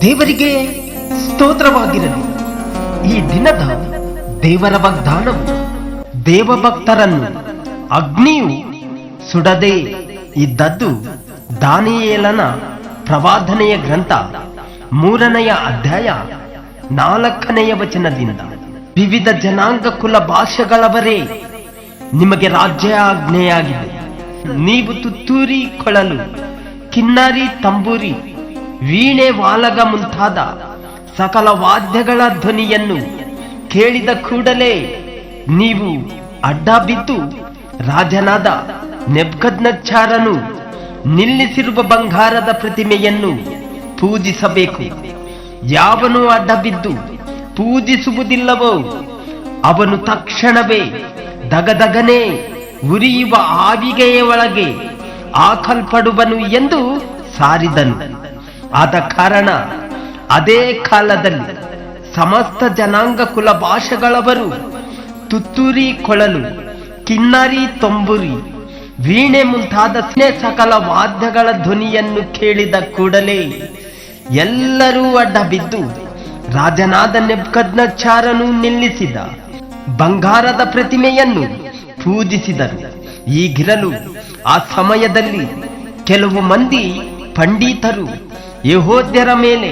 ದೇವರಿಗೆ ಸ್ತೋತ್ರವಾಗಿರಲಿ. ಈ ದಿನದ ದೇವರ ವಾಗ್ದಾನವು ದೇವಭಕ್ತರನ್ನು ಅಗ್ನಿಯು ಸುಡದೆ ಇದ್ದದ್ದು ದಾನಿಯೇಲನ ಪ್ರವಾದನೆಯ ಗ್ರಂಥ ಮೂರನೆಯ ಅಧ್ಯಾಯ ನಾಲ್ಕನೆಯ ವಚನದಿಂದ. ವಿವಿಧ ಜನಾಂಗ ಕುಲ ಭಾಷೆಗಳವರೇ ನಿಮಗೆ ರಾಜ್ಯ ಆಜ್ಞೆಯಾಗಿದೆ ನೀವು ತುತ್ತೂರಿ ಕೊಳಲು, ಕಿನ್ನರಿ ತಂಬೂರಿ, ವೀಣೆ ವಾಲಗ ಮುಂತಾದ ಸಕಲ ವಾದ್ಯಗಳ ಧ್ವನಿಯನ್ನು ಕೇಳಿದ ಕೂಡಲೇ ನೀವು ಅಡ್ಡ ಬಿದ್ದು ರಾಜನಾದ ನೆಬ್ಗದ್ನಚ್ಚಾರನು ನಿಲ್ಲಿಸಿರುವ ಬಂಗಾರದ ಪ್ರತಿಮೆಯನ್ನು ಪೂಜಿಸಬೇಕು. ಯಾವನು ಅಡ್ಡ ಬಿದ್ದು ಪೂಜಿಸುವುದಿಲ್ಲವೋ ಅವನು ತಕ್ಷಣವೇ ದಗದಗನೆ ಉರಿಯುವ ಆವಿಗೆಯ ಒಳಗೆ ಆಕಲ್ಪಡುವನು ಎಂದು ಸಾರಿದನು. ಆದ ಕಾರಣ ಅದೇ ಕಾಲದಲ್ಲಿ ಸಮಸ್ತ ಜನಾಂಗ ಕುಲ ಭಾಷೆಗಳವರು ತುತ್ತೂರಿ ಕೊಳಲು, ಕಿನ್ನರಿ ತೊಂಬುರಿ, ವೀಣೆ ಮುಂತಾದ ಸ್ನೇ ಸಕಲ ವಾದ್ಯಗಳ ಧ್ವನಿಯನ್ನು ಕೇಳಿದ ಕೂಡಲೇ ಎಲ್ಲರೂ ಅಡ್ಡ ಬಿದ್ದು ರಾಜನಾದ ನೆಬ್ಕದ್ನಚಾರನು ನಿಲ್ಲಿಸಿದ. ಬಂಗಾರದ ಪ್ರತಿಮೆಯನ್ನು ಪೂಜಿಸಿದರು. ಈಗಿರಲು ಆ ಸಮಯದಲ್ಲಿ ಕೆಲವು ಮಂದಿ ಪಂಡಿತರು ಯಹೋದ್ಯರ ಮೇಲೆ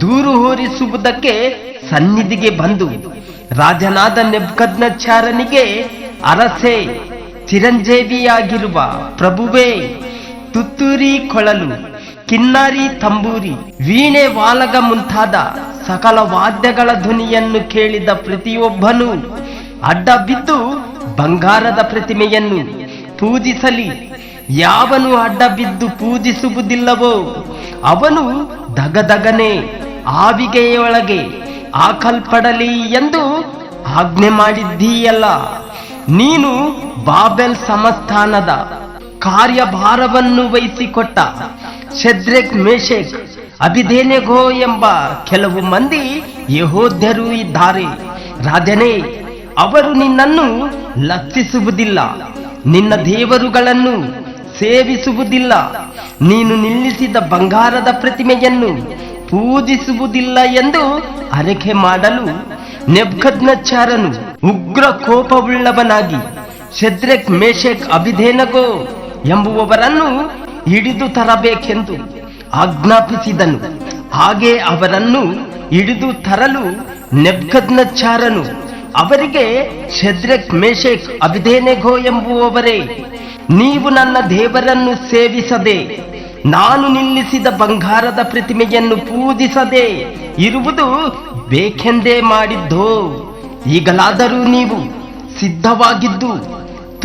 ದೂರು ಹೋರಿಸುವುದಕ್ಕೆ ಸನ್ನಿಧಿಗೆ ಬಂದು ರಾಜನಾದ ನೆಬ್ಕದ್ನಚಾರನಿಗೆ ಅರಸೆ, ಚಿರಂಜೀವಿಯಾಗಿರುವ ಪ್ರಭುವೇ, ತುತ್ತೂರಿ ಕೊಳಲು, ಕಿನ್ನಾರಿ ತಂಬೂರಿ, ವೀಣೆ ವಾಲಗ ಮುಂತಾದ ಸಕಲ ವಾದ್ಯಗಳ ಧ್ವನಿಯನ್ನು ಕೇಳಿದ ಪ್ರತಿಯೊಬ್ಬನು ಅಡ್ಡ ಬಿದ್ದು ಬಂಗಾರದ ಪ್ರತಿಮೆಯನ್ನು ಪೂಜಿಸಲಿ. ಯಾವನು ಅಡ್ಡ ಬಿದ್ದು ಪೂಜಿಸುವುದಿಲ್ಲವೋ ಅವನು ದಗದಗನೆ ಆವಿಗೆಯೊಳಗೆ ಆಕಲ್ಪಡಲಿ ಎಂದು ಆಜ್ಞೆ ಮಾಡಿದ್ದೀಯಲ್ಲ. ನೀನು ಬಾಬೆಲ್ ಸಮಸ್ಥಾನದ ಕಾರ್ಯಭಾರವನ್ನು ವಹಿಸಿಕೊಟ್ಟ ಶೆದ್ರೆಕ್ ಮೇಷೆಕ್ ಅಭಿಧೇನೆಗೋ ಎಂಬ ಕೆಲವು ಮಂದಿ ಯಹೋದ್ಯರು ಇದ್ದಾರೆ. ರಾಜನೇ, ಅವರು ನಿನ್ನನ್ನು ಲಕ್ಷಿಸುವುದಿಲ್ಲ ನಿನ್ನ ದೇವರುಗಳನ್ನು ಸೇವಿಸುವುದಿಲ್ಲ. ನೀನು ನಿಲ್ಲಿಸಿದ ಬಂಗಾರದ ಪ್ರತಿಮೆಯನ್ನು ಪೂಜಿಸುವುದಿಲ್ಲ ಎಂದು ಅರಕೆ ಮಾಡಲು ನೆಬ್ಕದ್ನಚಾರನು ಉಗ್ರ ಕೋಪವುಳ್ಳವನಾಗಿ. ಶದ್ರೆಕ್ ಮೇಷೆಕ್ ಅಭಿಧೇನಗೋ ಎಂಬುವವರನ್ನು ಹಿಡಿದು ತರಬೇಕೆಂದು ಆಜ್ಞಾಪಿಸಿದನು. ಹಾಗೆ ಅವರನ್ನು ಹಿಡಿದು ತರಲು ನೆಬ್ಕದ್ನಚ್ಚಾರನು, ಅವರಿಗೆ ಶದ್ರಕ್ ಮೇಷೆಕ್ ಅಭಿಧೇನೆಗೋ ಎಂಬುವವರೇ, ನೀವು ನನ್ನ ದೇವರನ್ನು ಸೇವಿಸದೆ, ನಾನು ನಿಲ್ಲಿಸಿದ ಬಂಗಾರದ ಪ್ರತಿಮೆಯನ್ನು ಪೂಜಿಸದೆ ಇರುವುದು ಬೇಕೆಂದೇ ಮಾಡಿದ್ದೋ, ಈಗಲಾದರೂ ನೀವು ಸಿದ್ಧವಾಗಿದ್ದು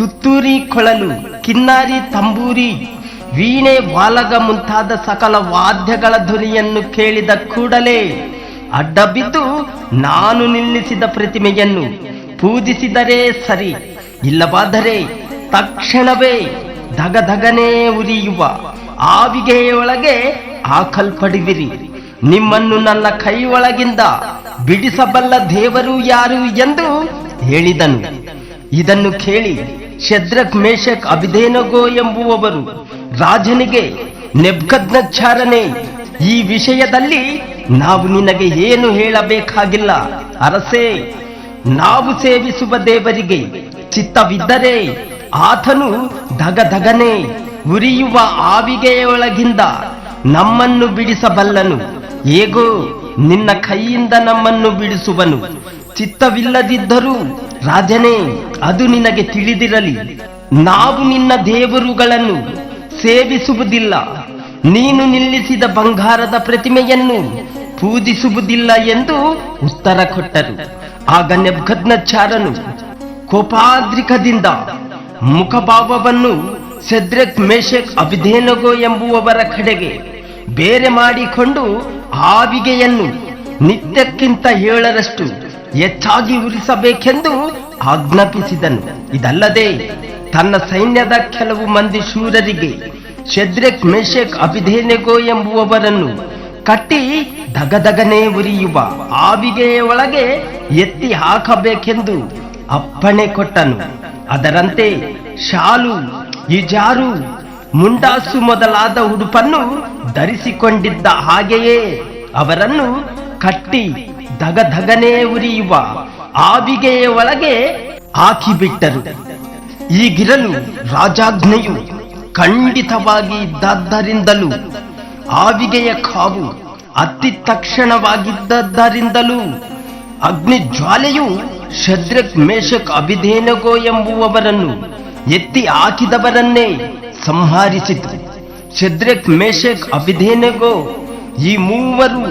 ತುತ್ತೂರಿ ಕೊಳಲು, ಕಿನ್ನಾರಿ ತಂಬೂರಿ, ವೀಣೆ ವಾಲಗ ಮುಂತಾದ ಸಕಲ ವಾದ್ಯಗಳ ಧ್ವನಿಯನ್ನು ಕೇಳಿದ ಕೂಡಲೇ ಅಡ್ಡ ಬಿದ್ದು ನಾನು ನಿಲ್ಲಿಸಿದ ಪ್ರತಿಮೆಯನ್ನು ಪೂಜಿಸಿದರೆ ಸರಿ, ಇಲ್ಲವಾದರೆ ತಕ್ಷಣವೇ ಧಗಧಗನೆ ಉರಿಯುವ ಆವಿಗೆಯೊಳಗೆ ಹಾಕಲ್ಪಡುವಿರಿ. ನಿಮ್ಮನ್ನು ನನ್ನ ಕೈ ಬಿಡಿಸಬಲ್ಲ ದೇವರು ಯಾರು ಎಂದು ಹೇಳಿದನು. ಇದನ್ನು ಕೇಳಿ ಶದ್ರಕ್ ಮೇಷಕ್ ಅಭಿಧೇನಗೋ ಎಂಬುವವರು. ರಾಜನಿಗೆ ನೆಬ್ಕದ್ನಚಾರನೆ ಈ ವಿಷಯದಲ್ಲಿ ನಾವು ನಿನಗೆ ಏನು ಹೇಳಬೇಕಾಗಿಲ್ಲ. ಅರಸೇ, ನಾವು ಸೇವಿಸುವ ದೇವರಿಗೆ ಚಿತ್ತವಿದ್ದರೆ ಆತನು ಧಗಧಗನೆ ಉರಿಯುವ ಆವಿಗೆಯೊಳಗಿಂದ ನಮ್ಮನ್ನು ಬಿಡಿಸಬಲ್ಲನು. ಹೇಗೋ, ನಿನ್ನ ಕೈಯಿಂದ ನಮ್ಮನ್ನು ಬಿಡಿಸುವನು. ಚಿತ್ತವಿಲ್ಲದಿದ್ದರೂ ರಾಜನೇ, ಅದು ನಿನಗೆ ತಿಳಿದಿರಲಿ. ನಾವು ನಿನ್ನ ದೇವರುಗಳನ್ನು ಸೇವಿಸುವುದಿಲ್ಲ. ನೀನು ನಿಲ್ಲಿಸಿದ ಬಂಗಾರದ ಪ್ರತಿಮೆಯನ್ನು ಪೂಜಿಸುವುದಿಲ್ಲ ಎಂದು ಉತ್ತರ ಕೊಟ್ಟರು. ಆಗ ನೆಬ್ಗದ್ನಚಾರನು ಕೋಪಾದ್ರಿಕದಿಂದ ಮುಖಭಾವವನ್ನು ಸೆದ್ರೆಕ್ ಮೇಷಕ್ ಅಭಿಧೇನಗೋ ಎಂಬುವವರ ಕಡೆಗೆ ಬೇರೆ ಮಾಡಿಕೊಂಡು ಆವಿಗೆಯನ್ನು ನಿತ್ಯಕ್ಕಿಂತ ಏಳರಷ್ಟು ಹೆಚ್ಚಾಗಿ ಉರಿಸಬೇಕೆಂದು ಆಜ್ಞಾಪಿಸಿದನು. ಇದಲ್ಲದೆ ತನ್ನ ಸೈನ್ಯದ ಕೆಲವು ಮಂದಿ ಶೂರರಿಗೆ ಶೆದ್ರೆಕ್ ಮೆಶೆಕ್ ಅಭಿಧೇನೆಗೋ ಎಂಬುವವರನ್ನು ಕಟ್ಟಿ ದಗದಗನೆ ಉರಿಯುವ ಆವಿಗೆಯ ಒಳಗೆ ಎತ್ತಿ ಹಾಕಬೇಕೆಂದು ಅಪ್ಪಣೆ ಕೊಟ್ಟನು. ಅದರಂತೆ ಶಾಲು ಇಜಾರು ಮುಂಡಾಸು ಮೊದಲಾದ ಉಡುಪನ್ನು ಧರಿಸಿಕೊಂಡಿದ್ದ ಹಾಗೆಯೇ ಅವರನ್ನು ಕಟ್ಟಿ ಧಗಧಗನೆ ಉರಿಯುವ ಆವಿಗೆಯ ಒಳಗೆ ಹಾಕಿಬಿಟ್ಟರು. ಈಗಿರಲು ರಾಜಾಜ್ಞೆಯು ಖಂಡಿತವಾಗಿ ಇದ್ದದ್ದರಿಂದಲೂ, ಆವಿಗೆಯ ಕಾವು ಅತಿ ತಕ್ಷಣವಾಗಿದ್ದದ್ದರಿಂದಲೂ ಅಗ್ನಿ ಜ್ವಾಲೆಯು ಶದ್ರಕ್ ಮೇಷಕ್ ಅಭಿಧೇನಗೋ ಎಂಬುವವರನ್ನು ಎತ್ತಿ ಹಾಕಿದವರನ್ನೇ ಸಂಹರಿಸಿತು. ಶದ್ರಕ್ ಮೇಷಕ್ ಅಭಿಧೇನಗೋ ಈ ಮೂವರು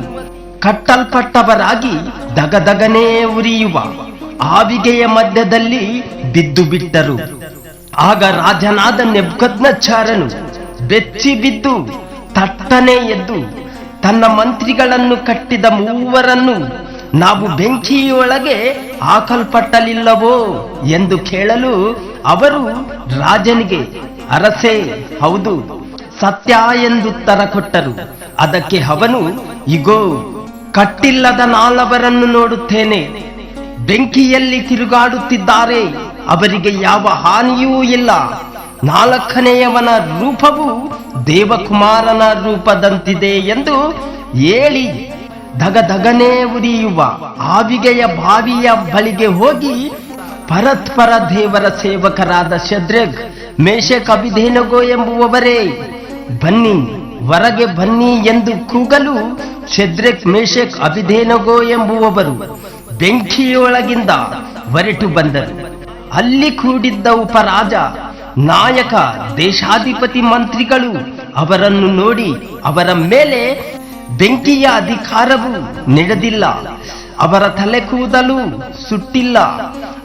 ಕಟ್ಟಲ್ಪಟ್ಟವರಾಗಿ ದಗದಗನೆ ಉರಿಯುವ ಆವಿಗೆಯ ಮಧ್ಯದಲ್ಲಿ ಬಿದ್ದು ಬಿಟ್ಟರು. ಆಗ ರಾಜನಾದ ನೆಬ್ಕದ್ನಚಾರನು ಬೆಚ್ಚಿ ಬಿದ್ದು ತಟ್ಟನೆ ಎದ್ದು ತನ್ನ ಮಂತ್ರಿಗಳನ್ನು ಕಟ್ಟಿದ ಮೂವರನ್ನು ನಾವು ಬೆಂಕಿಯೊಳಗೆ ಹಾಕಲ್ಪಟ್ಟಲಿಲ್ಲವೋ ಎಂದು ಕೇಳಲು ಅವರು ರಾಜನಿಗೆ, ಅರಸೇ, ಹೌದು, ಸತ್ಯ ಎಂದುತ್ತರ ಕೊಟ್ಟರು. ಅದಕ್ಕೆ ಅವನು, ಇಗೋ ಕಟ್ಟಿಲ್ಲದ ನಾಲ್ವರನ್ನು ನೋಡುತ್ತೇನೆ. ಬೆಂಕಿಯಲ್ಲಿ ತಿರುಗಾಡುತ್ತಿದ್ದಾರೆ. ಅವರಿಗೆ ಯಾವ ಹಾನಿಯೂ ಇಲ್ಲ. ನಾಲ್ಕನೆಯವನ ರೂಪವು ದೇವಕುಮಾರನ ರೂಪದಂತಿದೆ ಎಂದು ಹೇಳಿ ಧಗಧಗನೆ ಉರಿಯುವ ಆವಿಗೆಯ ಬಾವಿಯ ಬಳಿಗೆ ಹೋಗಿ ಪರತ್ಪರ ದೇವರ ಸೇವಕರಾದ ಶದ್ರಗ್ ಮೇಷ ಕಬಿಧೇನಗೋ ಎಂಬುವವರೇ, ಬನ್ನಿ. ಹೊರಗೆ ಬನ್ನಿ ಎಂದು ಕೂಗಲು ಶದ್ರೆಕ್ ಮೇಷಕ್ ಅಭಿಧೇನಗೋ ಎಂಬುವವರು ಬೆಂಕಿಯೊಳಗಿಂದ ಹೊರಟು ಬಂದರು. ಅಲ್ಲಿ ಕೂಡಿದ್ದ ಉಪರಾಜ, ನಾಯಕ, ದೇಶಾಧಿಪತಿ ಮಂತ್ರಿಗಳು ಅವರನ್ನು ನೋಡಿ ಅವರ ಮೇಲೆ ಬೆಂಕಿಯ ಅಧಿಕಾರವು ನಡೆದಿಲ್ಲ. ಅವರ ತಲೆ ಕೂದಲು ಸುಟ್ಟಿಲ್ಲ.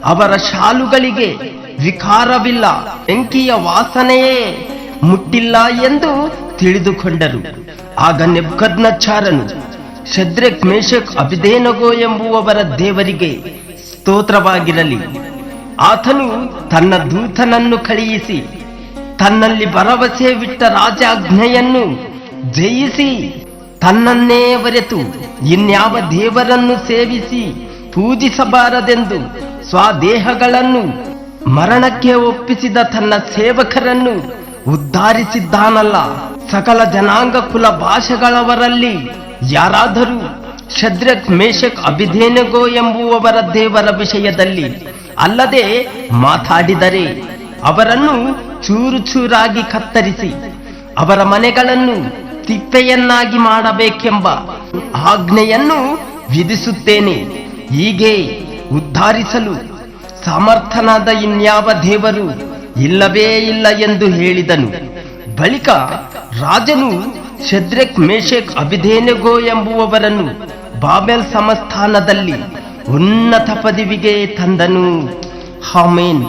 ಅವರ ಶಾಲುಗಳಿಗೆ ವಿಕಾರವಿಲ್ಲ. ಬೆಂಕಿಯ ವಾಸನೆಯೇ ಮುಟ್ಟಿಲ್ಲ ಎಂದು ತಿಳಿದುಕೊಂಡರು. ಆಗ ನೆಬ್ಕದ್ನಚಾರನು ಶದ್ರಕ್ ಮೇಷಕ್ ಅಭಿದೇನಗೋ ಎಂಬುವವರ ದೇವರಿಗೆ ಸ್ತೋತ್ರವಾಗಿರಲಿ. ಆತನು ತನ್ನ ದೂತನನ್ನು ಕಳುಹಿಸಿ, ತನ್ನಲ್ಲಿ ಭರವಸೆ ಬಿಟ್ಟ ರಾಜಾಜ್ಞೆಯನ್ನು ಜಯಿಸಿ, ತನ್ನನ್ನೇ ಬರೆತು ಇನ್ಯಾವ ದೇವರನ್ನು ಸೇವಿಸಿ ಪೂಜಿಸಬಾರದೆಂದು ಸ್ವದೇಹಗಳನ್ನು ಮರಣಕ್ಕೆ ಒಪ್ಪಿಸಿದ ತನ್ನ ಸೇವಕರನ್ನು ಉದ್ಧಾರಿಸಿದ್ದಾನಲ್ಲ. ಸಕಲ ಜನಾಂಗ ಕುಲ ಭಾಷೆಗಳವರಲ್ಲಿ ಯಾರಾದರೂ ಶದ್ರಕ್ ಮೇಷಕ್ ಅಭಿಧೇನಗೋ ಎಂಬುವವರ ದೇವರ ವಿಷಯದಲ್ಲಿ ಅಲ್ಲದೆ ಮಾತಾಡಿದರೆ ಅವರನ್ನು ಚೂರು ಚೂರಾಗಿ ಕತ್ತರಿಸಿ ಅವರ ಮನೆಗಳನ್ನು ತಿಪ್ಪೆಯನ್ನಾಗಿ ಮಾಡಬೇಕೆಂಬ ಆಜ್ಞೆಯನ್ನು ವಿಧಿಸುತ್ತೇನೆ. ಹೀಗೆ ಉದ್ಧಾರಿಸಲು ಸಮರ್ಥನಾದ ಇನ್ಯಾವ ದೇವರು ಇಲ್ಲವೇ ಇಲ್ಲ ಎಂದು ಹೇಳಿದನು. ಬಳಿಕ ರಾಜನು ಶದ್ರೆಕ್ ಮೇಷೆಕ್ ಅಭಿಧೇನಗೋ ಎಂಬುವವರನ್ನು ಬಾಬೆಲ್ ಸಮಸ್ಥಾನದಲ್ಲಿ ಉನ್ನತ ಪದವಿಗೆ ತಂದನು. ಹಾಮೇನ್